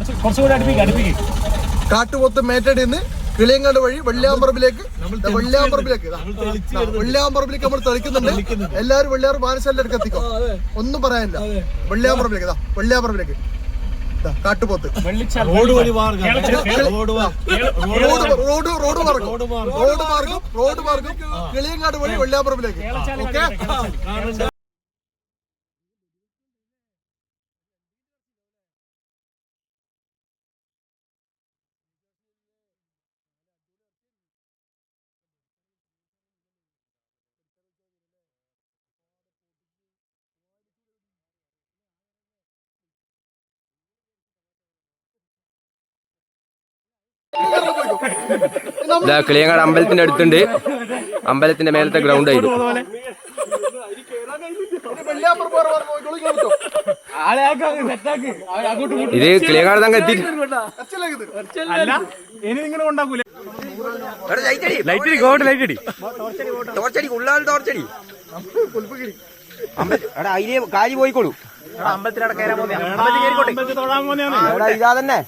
കുറച്ച് കുറച്ചുകൂടി അടുപ്പിക്ക് അടുപ്പിക്ക്. കാട്ടുപോത്ത് മേറ്റടിയിൽ നിന്ന് കിളിയങ്ങാട് വഴി വെള്ളിയാമ്പറമ്പിലേക്ക്. വെള്ളിയാമ്പറമ്പിലേക്ക് വെള്ളിയാമ്പറമ്പിലേക്ക് നമ്മൾ തെളിക്കുന്നുണ്ട്. എല്ലാവരും വെള്ളിയാറ് മാനശാലയിലേക്ക് എത്തിക്കോ. ഒന്നും പറയാനില്ല. വെള്ളിയാമ്പറമ്പിലേക്ക് ഇതാ വെള്ളിയാമ്പറമ്പിലേക്ക്. കാട്ടുപോത്ത്. റോഡ് റോഡ് റോഡ് മാർഗം. റോഡ് മാർഗം. റോഡ് മാർഗം. കിളിയങ്ങാട് വഴി വെള്ളിയാമ്പറമ്പിലേക്ക്. ഓക്കെ? കിളിയങ്ങാട് അമ്പലത്തിന്റെ അടുത്തുണ്ട്. അമ്പലത്തിന്റെ മേലത്തെ ഗ്രൗണ്ട് ആയിരുന്നു. ഇത് കിളിയങ്ങാട് തങ്ങ എത്തി. ലൈറ്റടി ഗോട്ട് അല്ല ഇനി നിങ്ങൾ ഉണ്ടാക്കൂലേ ലൈറ്റ് അടി ഗോഡ് ലൈറ്റ് അടി ടോർച്ചടി ഉള്ളാൽ ടോർച്ചടി എടാ അതിലെ കാരി പോയിക്കോളൂ അമ്പലത്തിൽ തൊഴാൻ പോകുന്നതാണ് ഇതാ തന്നെ.